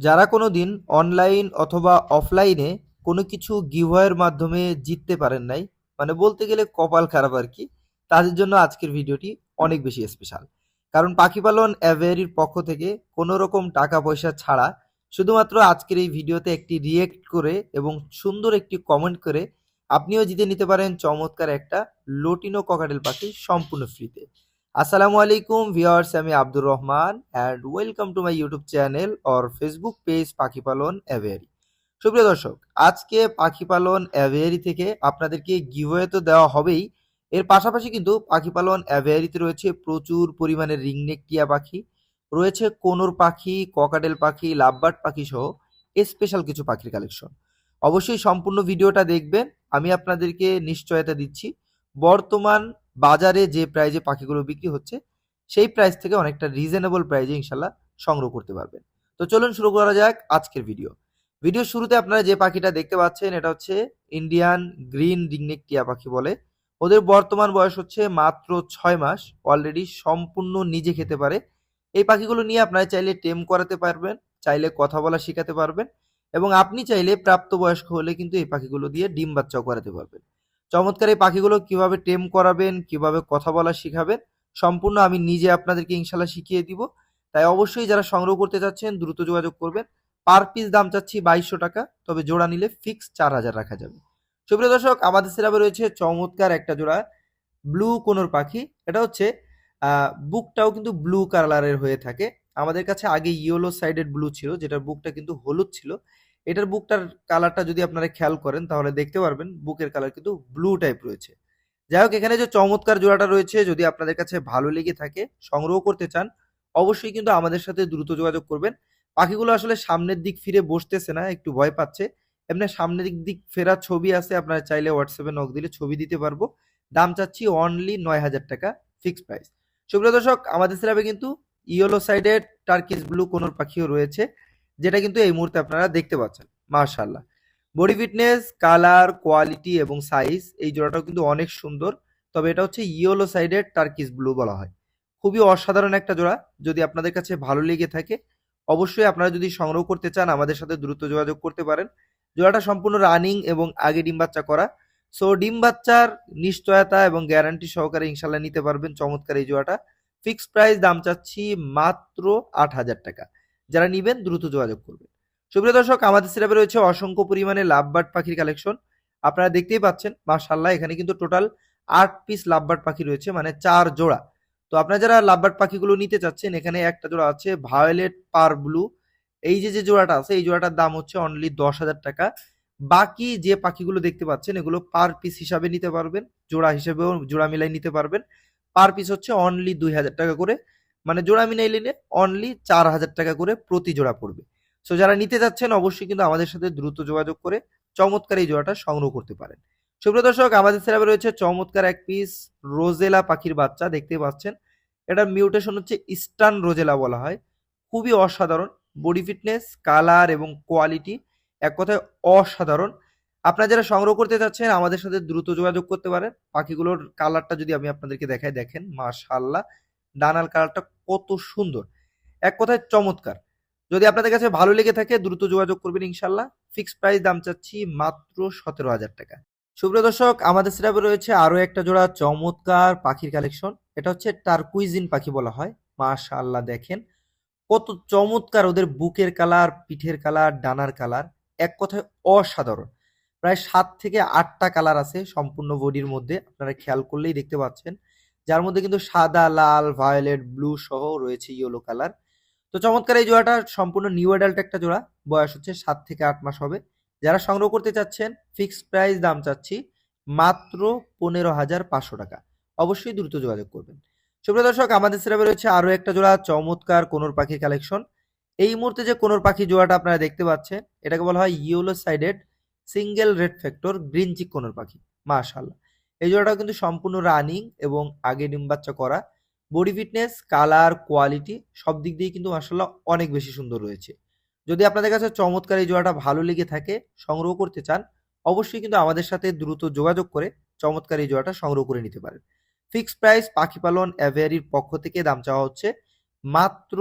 যারা কোনো দিন অনলাইন অথবা অফলাইনে কোনো কিছু গিভওয়ের মাধ্যমে জিততে পারেন নাই মানে বলতে গেলে কপাল খারাপ আর কি, তাদের জন্য আজকের ভিডিওটি অনেক বেশি স্পেশাল কারণ পাখি পালন অ্যাভেয়ারির পক্ষ থেকে কোনো রকম টাকা পয়সা ছাড়া শুধুমাত্র আজকের এই ভিডিওতে একটি রিয়েক্ট করে এবং সুন্দর একটি কমেন্ট করে আপনিও জিতে নিতে পারেন চমৎকার একটা লোটিনো ককাটেল পাখি সম্পূর্ণ ফ্রিতে আসসালামু আলাইকুম ভিউয়ার্স, আমি Abdur Rahman and welcome to my YouTube channel or Facebook page পাখি পালন অ্যাভেয়ারি সুপ্রিয় দর্শক, আজকে পাখি পালন অ্যাভেয়ারি থেকে আপনাদেরকে গিভওয়ে তো দেওয়া হবেই। এর পাশাপাশি কিন্তু পাখি পালন অ্যাভেয়ারিতে রয়েছে প্রচুর পরিমাণে রিংনেক টিয়া পাখি, রয়েছে কোনোর পাখি ককাডেল পাখি, লাভবার্ড পাখি সহ স্পেশাল কিছু পাখির কালেকশন অবশ্যই সম্পূর্ণ ভিডিওটা দেখবেন, আমি আপনাদেরকে নিশ্চয়তা দিচ্ছি। বর্তমান বাজারে যে প্রাইজে পাখিগুলো বিক্রি হচ্ছে, সেই প্রাইস থেকে অনেকটা রিজনেবল প্রাইজে ইনশাল্লাহ সংগ্রহ করতে পারবেন। তো চলুন শুরু করা যাক আজকের ভিডিও ভিডিওর শুরুতে আপনারা যে পাখিটা দেখতে পাচ্ছেন, এটা হচ্ছে ইন্ডিয়ান গ্রিন রিংনেক টিয়া পাখি বলে। ওদের বর্তমান বয়স হচ্ছে মাত্র ছয় মাস অলরেডি সম্পূর্ণ নিজে খেতে পারে। এই পাখিগুলো নিয়ে আপনারা চাইলে টেম করাতে পারবেন, চাইলে কথা বলা শেখাতে পারবেন এবং আপনি চাইলে প্রাপ্তবয়স্ক হলে কিন্তু এই পাখিগুলো দিয়ে ডিম বাচ্চাও করাতে পারবেন। চমৎকার এই পাখিগুলো কীভাবে টেম করাবেন, কীভাবে কথা বলা শিখাবেন, সম্পূর্ণ আমি নিজে আপনাদেরকে ইনশাল্লাহ শিখিয়ে দিব। তাই অবশ্যই যারা সংগ্রহ করতে চাচ্ছেন, দ্রুত যোগাযোগ করবেন। পার পিস দাম চাচ্ছি বাইশশো টাকা, তবে জোড়া নিলে ফিক্স চার হাজার রাখা যাবে। সুপ্রিয় দর্শক, আমাদের সিরাপে রয়েছে চমৎকার একটা জোড়া ব্লু কোনোর পাখি। এটা হচ্ছে বুকটাও কিন্তু ব্লু কালারের হয়ে থাকে। আমাদের কাছে আগে ইয়েলো সাইডেড ব্লু ছিল, যেটার বুকটা কিন্তু হলুদ ছিল। এটার বুকটার কালারটা যদি আপনারা খেয়াল করেন, তাহলে দেখতে পারবেন বুকের কালার কিন্তু ব্লু টাইপ রয়েছে। যাই হোক, এখানে যে চমৎকার জোড়াটা রয়েছে, যদি আপনাদের কাছে ভালো লেগে থাকে, সংগ্রহ করতে চান, অবশ্যই কিন্তু আমাদের সাথে দ্রুত যোগাযোগ করবেন। পাখিগুলো আসলে সামনের দিক ফিরে বসতেছে না, একটু ভয় পাচ্ছে। এমনি সামনের দিক দিক ফেরার ছবি আছে, আপনারা চাইলে হোয়াটসঅ্যাপে নক দিলে ছবি দিতে পারব। দাম চাচ্ছি অনলি নয় হাজার টাকা ফিক্সড প্রাইস সুপ্রিয় দর্শক, আমাদের সিরাপে কিন্তু ইয়েলো সাইডের টার্কিস ব্লু কোনোর পাখিও রয়েছে। যেটা কিন্তু এই মুহূর্তে আপনারা দেখতে পাচ্ছেন মার্শাল্লাহ বডি ফিটনেস কালার কোয়ালিটি এবং সাইজ এই জোড়াটাও কিন্তু অনেক সুন্দর। তবে এটা হচ্ছে ইয়েলো সাইডের টার্কিস ব্লু বলা হয়। খুবই অসাধারণ একটা জোড়া, যদি আপনাদের কাছে ভালো লেগে থাকে, অবশ্যই আপনারা যদি সংগ্রহ করতে চান, আমাদের সাথে দ্রুত যোগাযোগ করতে পারেন। জোড়াটা সম্পূর্ণ রানিং এবং আগে ডিম বাচ্চা করা। সো ডিম বাচ্চার নিশ্চয়তা এবং গ্যারান্টি সহকারে ইনশাল্লাহ নিতে পারবেন চমৎকার এই জোড়াটা। ফিক্সড প্রাইস দাম চাচ্ছি মাত্র আট হাজার টাকা। যারা নিবেন দ্রুত যোগাযোগ করবেন। সুপ্রিয় দর্শক, আমাদের সিরাপে রয়েছে অসংখ্য পরিমাণে লাভবার্ড পাখির কালেকশন আপনারা দেখতেই পাচ্ছেন মাশাল্লাহ এখানে কিন্তু টোটাল আট পিস লাভবার্ড পাখি রয়েছে মানে চার জোড়া। তো আপনারা যারা লাভবার্ড পাখিগুলো নিতে চাচ্ছেন, এখানে একটা জোড়া আছে ভায়োলেট পার ব্লু এই যে যে জোড়াটা আছে, এই জোড়াটার দাম হচ্ছে অনলি দশ হাজার টাকা। বাকি যে পাখিগুলো দেখতে পাচ্ছেন, এগুলো পার পিস হিসাবে নিতে পারবেন, জোড়া হিসেবেও জোড়া মিলাই নিতে পারবেন। পার পিস হচ্ছে অনলি দুই হাজার টাকা করে। মানে জোড়া মিলাই নিলে অনলি চার হাজার টাকা করে প্রতি জোড়া পড়বে। সো যারা নিতে যাচ্ছেন, অবশ্যই কিন্তু আমাদের সাথে দ্রুত যোগাযোগ করে চমৎকার এই জোড়াটা সংগ্রহ করতে পারেন। সুপ্রিয় দর্শক, আমাদের সেরাবে রয়েছে চমৎকার এক পিস রোজেলা পাখির বাচ্চা, দেখতে পাচ্ছেন। এটার মিউটেশন হচ্ছে ইস্টার্ন রোজেলা বলা হয়। খুবই অসাধারণ বডি ফিটনেস কালার এবং কোয়ালিটি এক কথায় অসাধারণ। আপনারা যারা সংগ্রহ করতে চাচ্ছেন, আমাদের সাথে দ্রুত যোগাযোগ করতে পারেন। পাখিগুলোর কালারটা যদি আমি আপনাদেরকে দেখাই, দেখেন মাশাল্লাহ ডানার কালারটা কত সুন্দর। এক কথায় চমৎকার। যদি আপনাদের কাছে ভালো লেগে থাকে, দ্রুত যোগাযোগ করবেন ইনশাল্লাহ। ফিক্সড প্রাইস দাম চাচ্ছি মাত্র সতেরো হাজার টাকা। সুপ্রিয় দর্শক, আমাদের সিরাপে রয়েছে আরও একটা জোড়া চমৎকার পাখির কালেকশন এটা হচ্ছে টার্কুইজিন পাখি বলা হয়। মাশাল্লাহ দেখেন। কত চমৎকার ওদের বুকের কালার পিঠের কালার ডানার কালার এক কথায় অসাধারণ। প্রায় সাত থেকে আটটা কালার আছে সম্পূর্ণ বডির মধ্যে। আপনারা খেয়াল করলেই দেখতে পাচ্ছেন। যার মধ্যে কিন্তু সাদা, লাল ভায়োলেট ব্লু সহ রয়েছে ইয়েলো কালার তো চমৎকার এই জোড়াটা, সম্পূর্ণ নিউ অ্যাডাল্ট একটা জোড়া। বয়স হচ্ছে সাত থেকে আট মাস হবে। যারা সংগ্রহ করতে চাচ্ছেন ফিক্সড প্রাইস দাম চাচ্ছি মাত্র পনেরো হাজার পাঁচশো টাকা। অবশ্যই দ্রুত যোগাযোগ করবেন। সুপ্রিয় দর্শক, আমাদের সিরাপে রয়েছে আরও একটা জোড়া, চমৎকার কোনোর পাখির কালেকশন এই মুহূর্তে যে কোনোর পাখি জোড়াটা আপনারা দেখতে পাচ্ছেন, এটাকে বলা হয় yellow sided single red factor green cheek conure পাখি। মাশাল্লাহ এই জোড়াটা কিন্তু সম্পূর্ণ রানিং এবং আগে ডিম বাচ্চা করা। বডি ফিটনেস কালার কোয়ালিটি সব দিক দিয়ে কিন্তু মাসাল্লাহ অনেক বেশি সুন্দর রয়েছে। যদি আপনাদের কাছে চমৎকার এই জোড়াটা ভালো লেগে থাকে, সংগ্রহ করতে চান, অবশ্যই কিন্তু আমাদের সাথে দ্রুত যোগাযোগ করে চমৎকার এই জোড়াটা সংগ্রহ করে নিতে পারেন। ফিক্সড প্রাইস পাখি পালন অ্যাভেয়ারির পক্ষ থেকে দাম চাওয়া হচ্ছে মাত্র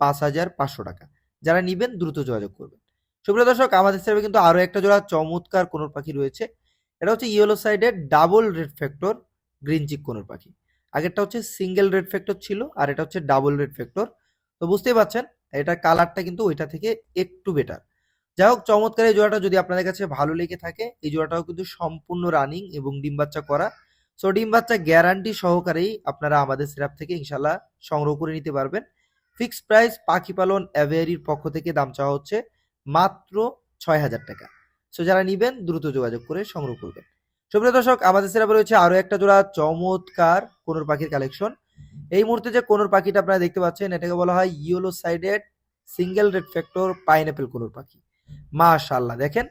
পাঁচ হাজার পাঁচশো টাকা। যারা নিবেন দ্রুত যোগাযোগ করবেন। সুপ্রিয় দর্শক, আমাদের সেরাবে কিন্তু আরও একটা জোড়া চমৎকার কোনোর পাখি রয়েছে। এটা হচ্ছে ইয়েলো সাইডের double red factor green cheek conure পাখি। আগেরটা হচ্ছে সিঙ্গেল রেড ফ্যাক্টর ছিল, আর এটা হচ্ছে ডাবল রেড ফ্যাক্টর তো বুঝতেই পারছেন এটার কালারটা কিন্তু ওইটা থেকে একটু বেটার যাই হোক, চমৎকার এই জোড়াটা যদি আপনাদের কাছে ভালো লেগে থাকে, এই জোড়াটাও কিন্তু সম্পূর্ণ রানিং এবং ডিম বাচ্চা করা। সো ডিম বাচ্চা গ্যারান্টি সহকারেই আপনারা আমাদের সিরাপ থেকে ইনশাল্লাহ সংগ্রহ করে নিতে পারবেন। ফিক্সড প্রাইস পাখি পালন অ্যাভেয়ারির পক্ষ থেকে দাম চাওয়া হচ্ছে মাত্র ছয় হাজার টাকা। সো যারা নিবেন, দ্রুত যোগাযোগ করে সংগ্রহ করবেন। সুপ্রিয় দর্শক, আমাদের সিরাপে রয়েছে আরও একটা জোড়া চমৎকার কোনোর পাখির কালেকশন এই মুহূর্তে যে কোনোর পাখিটা আপনারা দেখতে পাচ্ছেন, এটাকে বলা হয় yellow sided single red factor pineapple conure পাখি। মাশাল্লাহ দেখেন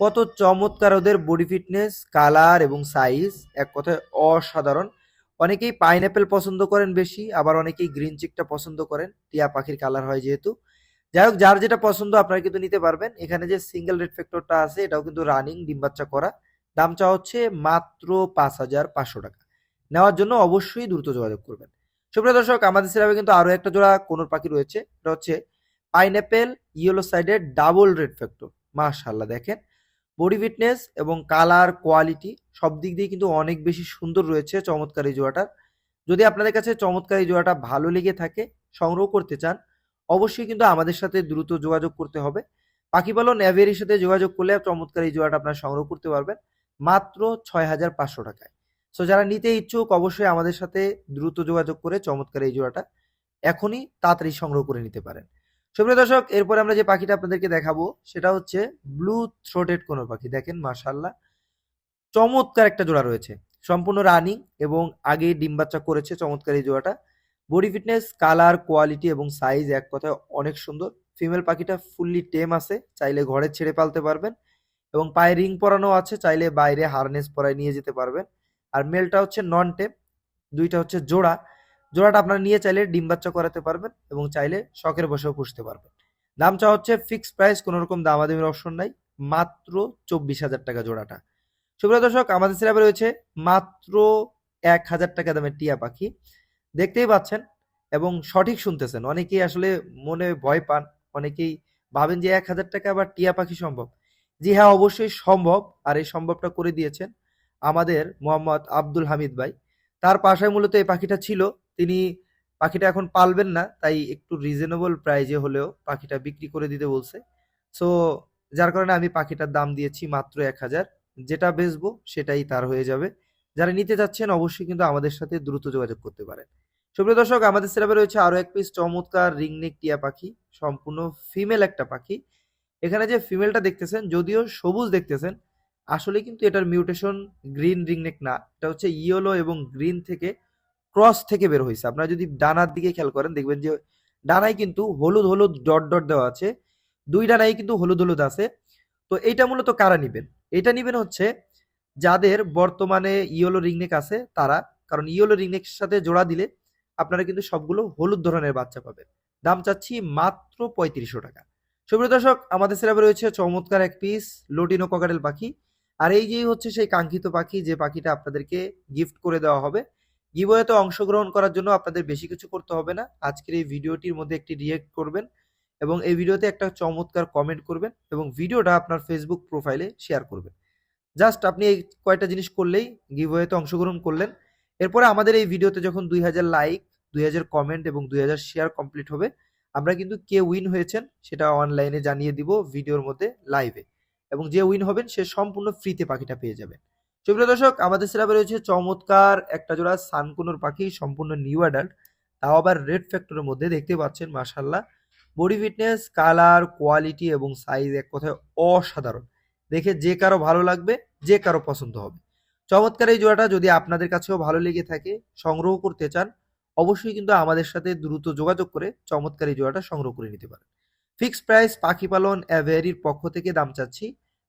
কত চমৎকার ওদের বডি ফিটনেস কালার এবং সাইজ এক কথায় অসাধারণ। অনেকেই পাইনঅ্যাপেল পছন্দ করেন বেশি, আবার অনেকেই গ্রিন চিকটা পছন্দ করেন। টিয়া পাখির কালার হয় যেহেতু। যাই হোক, যার যেটা পছন্দ আপনারা কিন্তু নিতে পারবেন। এখানে যে সিঙ্গেল রেড ফ্যাক্টরটা আছে, এটাও কিন্তু রানিং ডিম বাচ্চা করা। দাম চাওয়া হচ্ছে মাত্র পাঁচ হাজার পাঁচশো টাকা। নেওয়ার জন্য অবশ্যই দ্রুত যোগাযোগ করবেন। সুপ্রিয় দর্শক, আমাদের সিরাপে কিন্তু আরও একটা জোড়া কোনোর পাখি রয়েছে। এটা হচ্ছে পাইনঅ্যাপেল ইয়েলো সাইডের ডাবল রেড ফ্যাক্টর মাশাল্লাহ দেখেন। বডি ফিটনেস এবং কালার কোয়ালিটি সব দিক দিয়ে কিন্তু অনেক বেশি সুন্দর রয়েছে চমৎকার এই জোড়াটার। যদি আপনাদের কাছে চমৎকার এই জোড়াটা ভালো লেগে থাকে, সংগ্রহ করতে চান অবশ্যই কিন্তু আমাদের সাথে দ্রুত যোগাযোগ করতে হবে। পাখি পালন অ্যাভেরির সাথে যোগাযোগ করলে চমৎকার এই জোড়াটা আপনারা সংগ্রহ করতে পারবেন, মাত্র ছয় হাজার পাঁচশো টাকায়। সো যারা নিতে ইচ্ছুক অবশ্যই আমাদের সাথে দ্রুত যোগাযোগ করে চমৎকার এই জোড়াটা এখনই তাড়াতাড়ি সংগ্রহ করে নিতে পারেন। সুপ্রিয় দর্শক, এরপরে আমরা যে পাখিটা আপনাদেরকে দেখাবো, সেটা হচ্ছে ব্লু থ্রোটেড কোনো পাখি। দেখেন মাশাল্লাহ চমৎকার একটা জোড়া রয়েছে। সম্পূর্ণ রানিং এবং আগে ডিম বাচ্চা করেছে চমৎকার এই জোড়াটা। বডি ফিটনেস কালার কোয়ালিটি এবং সাইজ এক কথায় অনেক সুন্দর। ফিমেল পাখিটা ফুললি টেম আছে, চাইলে ঘরে ছেড়ে পালতে পারবেন এবং পায়ে রিং পরানো আছে, চাইলে বাইরে হারনেস পরায় নিয়ে যেতে পারবেন। আর মেলটা হচ্ছে নন টেম দুইটা হচ্ছে জোড়া। জোড়াটা আপনারা নিয়ে চাইলে ডিম বাচ্চা করাতে পারবেন এবং চাইলে শখের বসেও পুষতে পারবেন। দাম চা হচ্ছে ফিক্সড প্রাইস কোনো রকম দামাদামির অপশন নাই, মাত্র চব্বিশ হাজার টাকা জোড়াটা। সুপ্রিয় দর্শক, আমাদের সিরাপে রয়েছে মাত্র এক হাজার টাকা দামের টিয়া পাখি। দেখতেই পাচ্ছেন এবং সঠিক শুনতেছেন। অনেকেই আসলে মনে ভয় পান, অনেকেই ভাবেন যে এক হাজার টাকা আবার টিয়া পাখি সম্ভব। জি হ্যাঁ অবশ্যই সম্ভব আর এই সম্ভবটা করে দিয়েছেন আমাদের মোহাম্মদ আব্দুল হামিদ ভাই। তার পাশায় মূলত এই পাখিটা ছিল। তিনি পাখিটা এখন পালবেন না, তাই একটু রিজনেবল প্রাইজে হলেও পাখিটা বিক্রি করে দিতে বলছে। সো যার কারণে আমি পাখিটার দাম দিয়েছি মাত্র এক হাজার। যেটা বেচবো সেটাই তার হয়ে যাবে। যারা নিতে চাচ্ছেন অবশ্যই কিন্তু আমাদের সাথে দ্রুত যোগাযোগ করতে পারেন। সুপ্রিয় দর্শক, আমাদের সেরাপে রয়েছে আরও এক পিস চমৎকার রিংনেক টিয়া পাখি, সম্পূর্ণ ফিমেল একটা পাখি। এখানে যে ফিমেলটা দেখতেছেন, যদিও সবুজ দেখতেছেন, আসলে কিন্তু এটার মিউটেশন গ্রিন রিংনেক না। এটা হচ্ছে ইয়েলো এবং গ্রিন থেকে ক্রস থেকে বের হয়েছে। আপনারা যদি ডানার দিকে খেয়াল করেন, দেখবেন যে ডানায় কিন্তু হলুদ হলুদ ডট ডট দেওয়া আছে। দুই ডানায় কিন্তু হলুদ হলুদ আছে। তো এইটা মূলত কারা নিবেন? এটা নিবেন হচ্ছে যাদের বর্তমানে ইয়েলো রিংনেক আছে তারা। কারণ ইয়েলো রিংনেকের সাথে জোড়া দিলে আপনারা কিন্তু সবগুলো হলুদ ধরনের বাচ্চা পাবেন। দাম চাচ্ছি মাত্র পঁয়ত্রিশশো টাকা। সুপ্রিয় দর্শক, আমাদের সিরাপে রয়েছে চমৎকার এক পিস লোটিনো ককাটেল পাখি। আর এই যে হচ্ছে সেই কাঙ্ক্ষিত পাখি, যে পাখিটা আপনাদেরকে গিফট করে দেওয়া হবে গিভওয়েতে অংশগ্রহণ করার জন্য আপনাদের বেশি কিছু করতে হবে না। আজকের এই ভিডিওটির মধ্যে একটি রিয়েক্ট করবেন এবং এই ভিডিওতে একটা চমৎকার কমেন্ট করবেন এবং ভিডিওটা আপনার ফেসবুক প্রোফাইলে শেয়ার করবেন। জাস্ট আপনি এই কয়টা জিনিস করলেই গিভওয়েতে অংশগ্রহণ করলেন। এরপরে আমাদের এই ভিডিওতে যখন দুই হাজার লাইক দুই হাজার কমেন্ট এবং দুই হাজার শেয়ার কমপ্লিট হবে। আমরা কিন্তু কে উইন হয়েছেন সেটা অনলাইনে জানিয়ে দিব ভিডিওর মধ্যে লাইভে এবং যে উইন হবেন সে সম্পূর্ণ ফ্রিতে পাখিটা পেয়ে যাবেন। সুপ্রিয় দর্শক, আমাদের সিরাপে রয়েছে চমৎকার একটা জোড়া সানকুনোর পাখি, সম্পূর্ণ নিউ অ্যাডাল্ট তাও আবার রেড ফ্যাক্টরের মধ্যে দেখতে পাচ্ছেন মাশাল্লাহ বডি ফিটনেস কালার কোয়ালিটি এবং সাইজ এক কথায় অসাধারণ। দেখে যে কারও ভালো লাগবে, যে কারও পছন্দ হবে। চমৎকার এই জোড়াটা যদি আপনাদের কাছেও ভালো লেগে থাকে, সংগ্রহ করতে চান অবশ্যই কিন্তু আমাদের সাথে দ্রুত যোগাযোগ করে চমৎকার এই জোড়াটা সংগ্রহ করে নিতে পারেন। ফিক্সড প্রাইস পাখি পালন অ্যাভেয়ারির পক্ষ থেকে দাম চাচ্ছি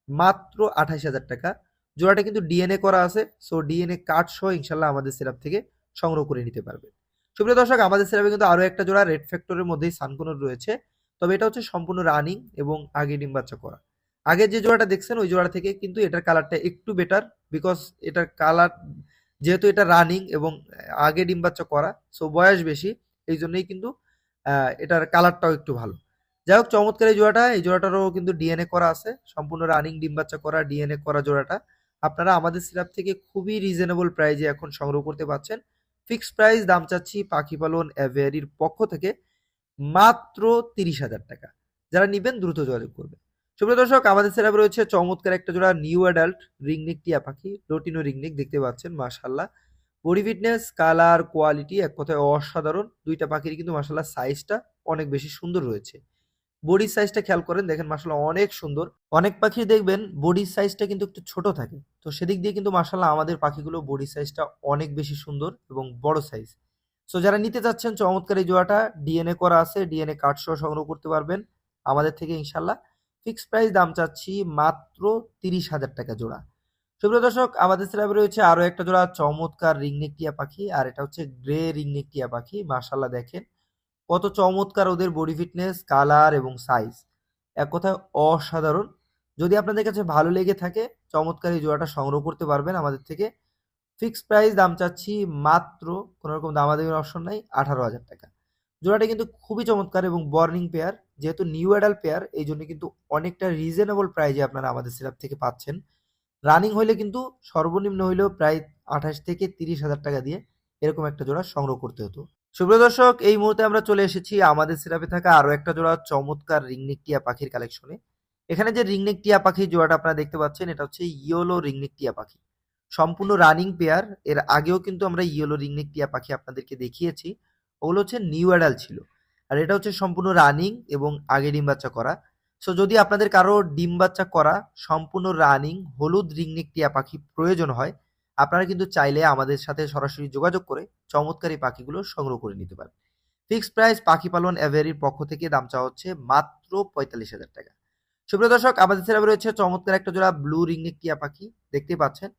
মাত্র আঠাশ হাজার টাকা। জোড়াটা কিন্তু ডিএনএ করা আছে, সো ডিএনএ কার্ড সহ ইনশাল্লাহ আমাদের সিরাপ থেকে সংগ্রহ করে নিতে পারবে সুপ্রিয় দর্শক, আমাদের সিরাপে কিন্তু আরও একটা জোড়া রেড ফ্যাক্টরের মধ্যেই সানকুনোর রয়েছে, তবে এটা হচ্ছে সম্পূর্ণ রানিং এবং আগে ডিম বাচ্চা করা। আগে যে জোড়াটা দেখছেন, ওই জোড়া থেকে কিন্তু এটার কালারটা একটু বেটার বিকজ এটার কালার যেহেতু এটা রানিং এবং আগে ডিম বাচ্চা করা সো বয়স বেশি, এই জন্যই কিন্তু এটার কালারটাও একটু ভালো। যাই হোক, চমৎকার এই জোড়াটা, এই জোড়াটারও কিন্তু ডিএনএ করা আছে, সম্পূর্ণ রানিং ডিম বাচ্চা করা ডিএনএ করা জোড়াটা। আপনারা আমাদের সিরাপ থেকে খুবই রিজনেবল প্রাইজে এখন সংগ্রহ করতে পারছেন। ফিক্সড প্রাইস দাম চাচ্ছি পাখি পালন অ্যাভিয়ারির পক্ষ থেকে মাত্র তিরিশ হাজার টাকা। যারা নিবেন দ্রুত যোগাযোগ করবেন। সুপ্রিয় দর্শক, আমাদের সেরাপ রয়েছে চমৎকার একটা জোড়া নিউ অ্যাডাল্ট রিংনিক টিয়া পাখি লোটিনো রিংনিক দেখতে পাচ্ছেন মাশাল্লাহ বডি ফিটনেস কালার কোয়ালিটি এক কথায় অসাধারণ। দুইটা পাখির কিন্তু মাশাল্লাহ সাইজটা অনেক বেশি সুন্দর রয়েছে। বডির সাইজটা খেয়াল করেন, দেখেন মাশাল্লাহ অনেক সুন্দর। অনেক পাখি দেখবেন বডির সাইজটা কিন্তু একটু ছোট থাকে। তো সেদিক দিয়ে কিন্তু মাশাল্লাহ আমাদের পাখিগুলো বডি সাইজটা অনেক বেশি সুন্দর এবং বড় সাইজ সো যারা নিতে চাচ্ছেন চমৎকার এই জোড়াটা ডিএনএ করা আছে ডিএনএ কার্ড সহ সংগ্রহ করতে পারবেন। আমাদের থেকে ইনশাল্লাহ ফিক্সড প্রাইস দাম চাচ্ছি মাত্র তিরিশ হাজার টাকা জোড়া। সুপ্রিয় দর্শক, আমাদের স্ল্যাবে রয়েছে আরও একটা জোড়া চমৎকার রিংনেক টিয়া পাখি, আর এটা হচ্ছে গ্রে রিংনেক টিয়া পাখি। মার্শাল্লাহ দেখেন কত চমৎকার ওদের বডি ফিটনেস, কালার এবং সাইজ। এক কথায় অসাধারণ। যদি আপনাদের কাছে ভালো লেগে থাকে, চমৎকার এই জোড়াটা সংগ্রহ করতে পারবেন আমাদের থেকে। ফিক্সড প্রাইস দাম চাচ্ছি মাত্র কোনো রকম দামাদামির অপশন নাই, আঠারো হাজার টাকা। জোড়াটা কিন্তু খুবই চমৎকার এবং বর্নিং পেয়ার। যেহেতু নিউ অ্যাডাল পেয়ার এই জন্য কিন্তু অনেকটা রিজনেবল প্রাইজে আপনারা আমাদের সিরাপ থেকে পাচ্ছেন। রানিং হইলে কিন্তু সর্বনিম্ন হইলেও প্রায় আঠাশ থেকে তিরিশ হাজার টাকা দিয়ে এরকম একটা জোড়া সংগ্রহ করতে হতো। সুপ্রিয় দর্শক, এই মুহূর্তে আমরা চলে এসেছি আমাদের সিরাপে থাকা আরও একটা জোড়া চমৎকার রিংনেক টিয়া পাখির কালেকশনে এখানে যে রিংনেক টিয়া পাখির জোড়াটা আপনারা দেখতে পাচ্ছেন, এটা হচ্ছে ইয়েলো রিংনেক টিয়া পাখি। সম্পূর্ণ রানিং পেয়ার এর আগেও কিন্তু আমরা ইয়েলো রিংনেক টিয়া পাখি আপনাদেরকে দেখিয়েছি। ওগুলো হচ্ছে নিউ অ্যাডাল ছিল। আর এটা হচ্ছে সম্পূর্ণ রানিং এবং আগে ডিম বাচ্চা করা। সো যদি আপনাদের কারও ডিম বাচ্চা করা সম্পূর্ণ রানিং হলুদ রিংনেক টিয়া পাখি প্রয়োজন হয়, আপনারা কিন্তু চাইলে আমাদের সাথে সরাসরি যোগাযোগ করে চমৎকার পাখিগুলো সংগ্রহ করে নিতে পারেন। ফিক্সড প্রাইস পাখি পালন অ্যাভেরির পক্ষ থেকে দাম চাওয়া হচ্ছে মাত্র পঁয়তাল্লিশ হাজার টাকা। সুপ্রিয় দর্শক, আমাদের সেরা রয়েছে চমৎকার একটা জোড়া ব্লু রিংনেক টিয়া পাখি। দেখতে পাচ্ছেন,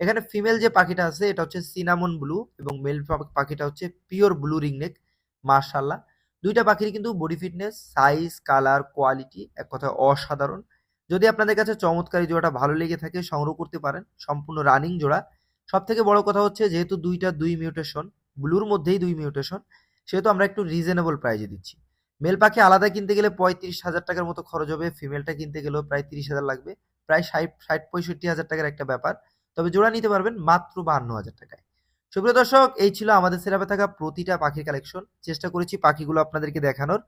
এখানে ফিমেল যে পাখিটা আছে, এটা হচ্ছে সিনামন ব্লু এবং মেল পাখিটা হচ্ছে পিওর ব্লু রিংনেক। মার্শাল্লাহ দুইটা পাখির কিন্তু body fitness size colour quality এক কথায় অসাধারণ। যদি আপনাদের কাছে চমৎকার জোড়াটা ভালো লেগে থাকে, সংগ্রহ করতে পারেন। সম্পূর্ণ রানিং জোড়া। সব থেকে বড় কথা হচ্ছে যেহেতু দুইটা দুই মিউটেশন ব্লুর মধ্যেই দুই মিউটেশন সেহেতু আমরা একটু রিজনেবল প্রাইজে দিচ্ছি। মেল পাখি আলাদা কিনতে গেলে পঁয়ত্রিশ হাজার টাকার মতো খরচ হবে ফিমেলটা কিনতে গেলেও প্রায় তিরিশ হাজার লাগবে। প্রায় ষাট ষাট, পঁয়ষট্টি হাজার টাকার একটা ব্যাপার। তবে জোড়া নিতে পারবেন মাত্র বাহান্ন হাজার টাকায়। সুপ্রিয় দর্শক, এই ছিল আমাদের সেরাপে থাকা প্রতিটা পাখির কালেকশন চেষ্টা করেছি পাখিগুলো আপনাদেরকে দেখানোর।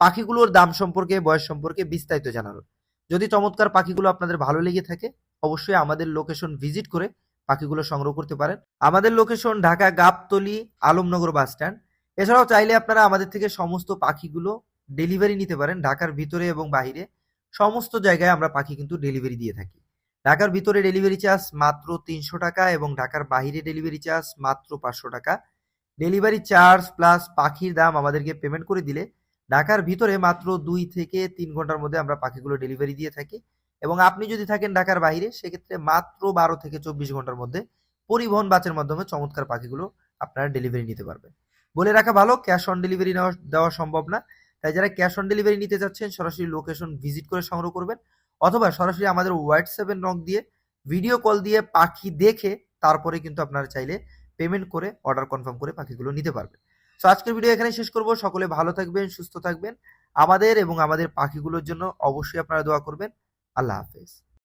পাখিগুলোর দাম সম্পর্কে, বয়স সম্পর্কে বিস্তারিত জানানোর। যদি চমৎকার পাখিগুলো আপনাদের ভালো লেগে থাকে, অবশ্যই আমাদের লোকেশন ভিজিট করে পাখিগুলো সংগ্রহ করতে পারেন। আমাদের location Dhaka Gabtoli Alamnagar bus stand এছাড়াও চাইলে আপনারা আমাদের থেকে সমস্ত পাখিগুলো ডেলিভারি নিতে পারেন ঢাকার ভিতরে এবং বাহিরে। সমস্ত জায়গায় আমরা পাখি কিন্তু ডেলিভারি দিয়ে থাকি। ঢাকার ভিতরে ডেলিভারি চার্জ মাত্র তিনশো টাকা এবং ঢাকার বাহিরে ডেলিভারি চার্জ মাত্র পাঁচশো টাকা। ডেলিভারি চার্জ প্লাস পাখির দাম আমাদেরকে পেমেন্ট করে দিলে ঢাকার ভিতরে মাত্র দুই থেকে তিন ঘণ্টার মধ্যে আমরা পাখিগুলো ডেলিভারি দিয়ে থাকি এবং আপনি যদি থাকেন ঢাকার বাইরে সেক্ষেত্রে মাত্র বারো থেকে চব্বিশ ঘণ্টার মধ্যে পরিবহন বাসের মাধ্যমে চমৎকার পাখিগুলো আপনারা ডেলিভারি নিতে পারবেন। বলে রাখা ভালো ক্যাশ অন ডেলিভারি নেওয়া দেওয়া সম্ভব না। তাই যারা ক্যাশ অন ডেলিভারি নিতে যাচ্ছেন সরাসরি লোকেশন ভিজিট করে সংগ্রহ করবেন। অথবা সরাসরি আমাদের হোয়াটসঅ্যাপের নক দিয়ে ভিডিও কল দিয়ে পাখি দেখে তারপরে কিন্তু আপনারা চাইলে পেমেন্ট করে অর্ডার কনফার্ম করে পাখিগুলো নিতে পারবেন। সো আজকের ভিডিও এখানে শেষ করব। সকলে ভালো থাকবেন, সুস্থ থাকবেন। আমাদের এবং আমাদের পাখিগুলোর জন্য অবশ্যই আপনারা দোয়া করবেন। আল্লাহ হাফেজ।